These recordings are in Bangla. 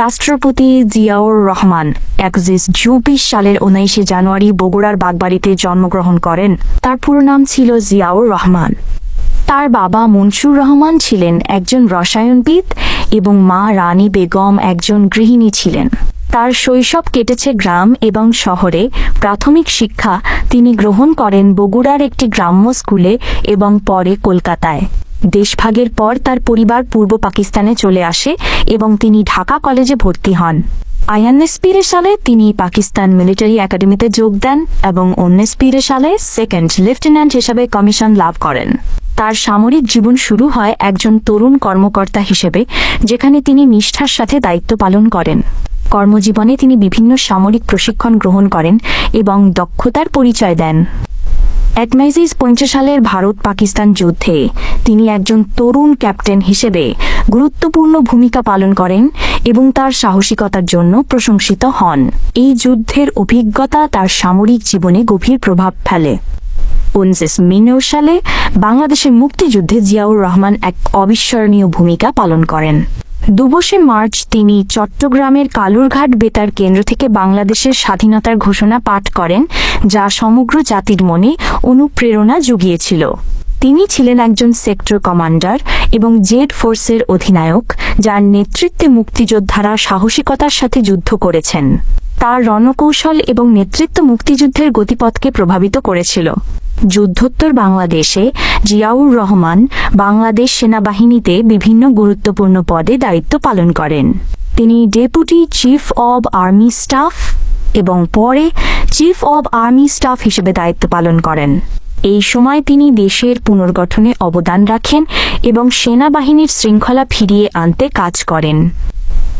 রাষ্ট্রপতি জিয়াউর রহমান একজিস চব্বিশ সালের উনিশে জানুয়ারি বগুড়ার বাগবাড়িতে জন্মগ্রহণ করেন। তার পুরো নাম ছিল জিয়াউর রহমান। তার বাবা মনসুর রহমান ছিলেন একজন রসায়নবিদ এবং মা রানী বেগম একজন গৃহিণী ছিলেন। তার শৈশব কেটেছে গ্রাম এবং শহরে। প্রাথমিক শিক্ষা তিনি গ্রহণ করেন বগুড়ার একটি গ্রাম্য স্কুলে এবং পরে কলকাতায়। দেশভাগের পর তার পরিবার পূর্ব পাকিস্তানে চলে আসে এবং তিনি ঢাকা কলেজে ভর্তি হন। আইএনএসপির সালে তিনি পাকিস্তান মিলিটারি একাডেমিতে যোগ দেন এবং উনিশপির সালে সেকেন্ড লেফটেন্যান্ট হিসাবে কমিশন লাভ করেন। তার সামরিক জীবন শুরু হয় একজন তরুণ কর্মকর্তা হিসেবে, যেখানে তিনি নিষ্ঠার সাথে দায়িত্ব পালন করেন। কর্মজীবনে তিনি বিভিন্ন সামরিক প্রশিক্ষণ গ্রহণ করেন এবং দক্ষতার পরিচয় দেন। অ্যাটমাইজিস পঞ্চাশ সালের ভারত পাকিস্তান যুদ্ধে তিনি একজন তরুণ ক্যাপ্টেন হিসেবে গুরুত্বপূর্ণ ভূমিকা পালন করেন এবং তার সাহসিকতার জন্য প্রশংসিত হন। এই যুদ্ধের অভিজ্ঞতা তার সামরিক জীবনে গভীর প্রভাব ফেলে। উনত্রিশ মিনেও সালে বাংলাদেশের মুক্তিযুদ্ধে জিয়াউর রহমান এক অবিস্মরণীয় ভূমিকা পালন করেন। দুবশে মার্চ তিনি চট্টগ্রামের কালুরঘাট বেতার কেন্দ্র থেকে বাংলাদেশের স্বাধীনতার ঘোষণা পাঠ করেন, যা সমগ্র জাতির মনে অনুপ্রেরণা জুগিয়েছিল। তিনি ছিলেন একজন সেক্টর কমান্ডার এবং জেড ফোর্সের অধিনায়ক, যার নেতৃত্বে মুক্তিযোদ্ধারা সাহসিকতার সাথে যুদ্ধ করেছেন। তার রণকৌশল এবং নেতৃত্ব মুক্তিযুদ্ধের গতিপথকে প্রভাবিত করেছিল। যুদ্ধোত্তর বাংলাদেশে জিয়াউর রহমান বাংলাদেশ সেনাবাহিনীতে বিভিন্ন গুরুত্বপূর্ণ পদে দায়িত্ব পালন করেন। তিনি deputy chief of army staff এবং পরে চিফ অব আর্মি স্টাফ হিসেবে দায়িত্ব পালন করেন। এই সময় তিনি দেশের পুনর্গঠনে অবদান রাখেন এবং সেনাবাহিনীর শৃঙ্খলা ফিরিয়ে আনতে কাজ করেন।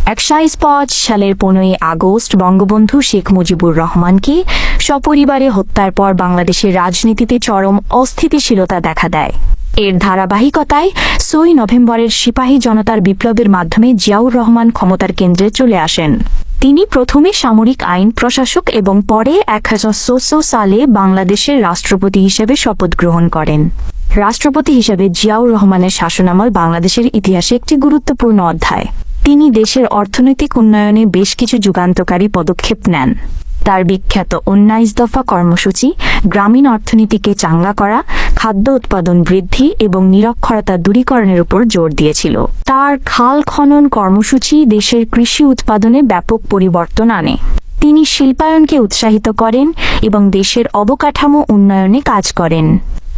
একশাইশ পাঁচ সালের পনেরোই আগস্ট বঙ্গবন্ধু শেখ মুজিবুর রহমানকে সপরিবারে হত্যার পর বাংলাদেশের রাজনীতিতে চরম অস্থিতিশীলতা দেখা দেয়। এর ধারাবাহিকতায় ছয় নভেম্বরের সিপাহী জনতার বিপ্লবের মাধ্যমে জিয়াউর রহমান ক্ষমতার কেন্দ্রে চলে আসেন। তিনি প্রথমে সামরিক আইন প্রশাসক এবং পরে এক সালে বাংলাদেশের রাষ্ট্রপতি হিসেবে শপথ গ্রহণ করেন। রাষ্ট্রপতি হিসেবে জিয়াউর রহমানের শাসনামল বাংলাদেশের ইতিহাসে একটি গুরুত্বপূর্ণ অধ্যায়। তিনি দেশের অর্থনৈতিক উন্নয়নে বেশ কিছু যুগান্তকারী পদক্ষেপ নেন। তার বিখ্যাত উন্নাইশ দফা কর্মসূচি, গ্রামীণ অর্থনীতিকে চাঙ্গা করা খাদ্য উৎপাদন বৃদ্ধি এবং নিরক্ষরতা দূরীকরণের উপর জোর দিয়েছিল। তার খাল খনন কর্মসূচি দেশের কৃষি উৎপাদনে ব্যাপক পরিবর্তন আনে। তিনি শিল্পায়নকে উৎসাহিত করেন এবং দেশের অবকাঠামো উন্নয়নে কাজ করেন।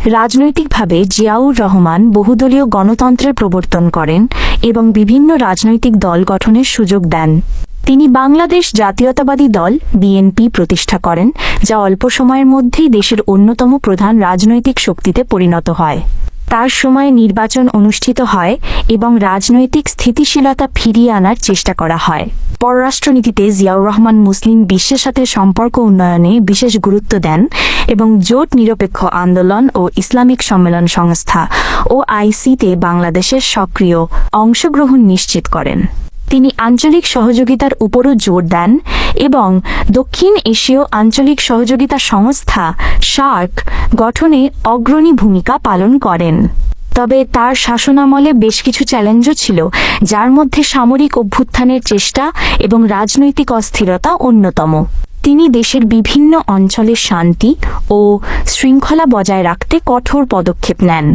রাজনৈতিকভাবে জিয়াউর রহমান বহুদলীয় গণতন্ত্রের প্রবর্তন করেন এবং বিভিন্ন রাজনৈতিক দল গঠনের সুযোগ দেন। তিনি বাংলাদেশ জাতীয়তাবাদী দল বিএনপি প্রতিষ্ঠা করেন, যা অল্প সময়ের মধ্যেই দেশের অন্যতম প্রধান রাজনৈতিক শক্তিতে পরিণত হয়। তার সময়ে নির্বাচন অনুষ্ঠিত হয় এবং রাজনৈতিক স্থিতিশীলতা ফিরিয়ে আনার চেষ্টা করা হয়। পররাষ্ট্রনীতিতে জিয়াউর রহমান মুসলিম বিশ্বের সাথে সম্পর্ক উন্নয়নে বিশেষ গুরুত্ব দেন এবং জোট নিরপেক্ষ আন্দোলন ও ইসলামিক সম্মেলন সংস্থা ও আইসিতে বাংলাদেশের সক্রিয় অংশগ্রহণ নিশ্চিত করেন। তিনি আঞ্চলিক সহযোগিতার উপরও জোর দেন এবং দক্ষিণ এশীয় আঞ্চলিক সহযোগিতা সংস্থা সার্ক গঠনে অগ্রণী ভূমিকা পালন করেন। তবে তার শাসনামলে বেশ কিছু চ্যালেঞ্জও ছিল, যার মধ্যে সামরিক অভ্যুত্থানের চেষ্টা এবং রাজনৈতিক অস্থিরতা অন্যতম। তিনি দেশের বিভিন্ন অঞ্চলে শান্তি ও শৃঙ্খলা বজায় রাখতে কঠোর পদক্ষেপ নেন।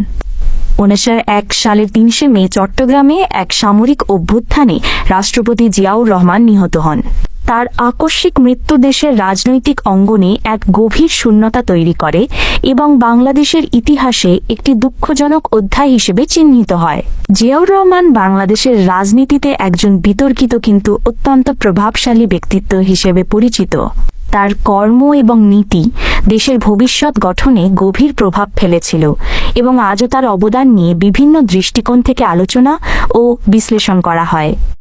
উনিশশো এক সালের তিনশে মে চট্টগ্রামে এক সামরিক অভ্যুত্থানে রাষ্ট্রপতি জিয়াউর রহমান নিহত হন। তার আকস্মিক মৃত্যু দেশের রাজনৈতিক অঙ্গনে এক গভীর শূন্যতা তৈরি করে এবং বাংলাদেশের ইতিহাসে একটি দুঃখজনক অধ্যায় হিসেবে চিহ্নিত হয়। জিয়াউর রহমান বাংলাদেশের রাজনীতিতে একজন বিতর্কিত কিন্তু অত্যন্ত প্রভাবশালী ব্যক্তিত্ব হিসেবে পরিচিত। তার কর্ম এবং নীতি দেশের ভবিষ্যৎ গঠনে গভীর প্রভাব ফেলেছিল এবং আজও তার অবদান নিয়ে বিভিন্ন দৃষ্টিকোণ থেকে আলোচনা ও বিশ্লেষণ করা হয়।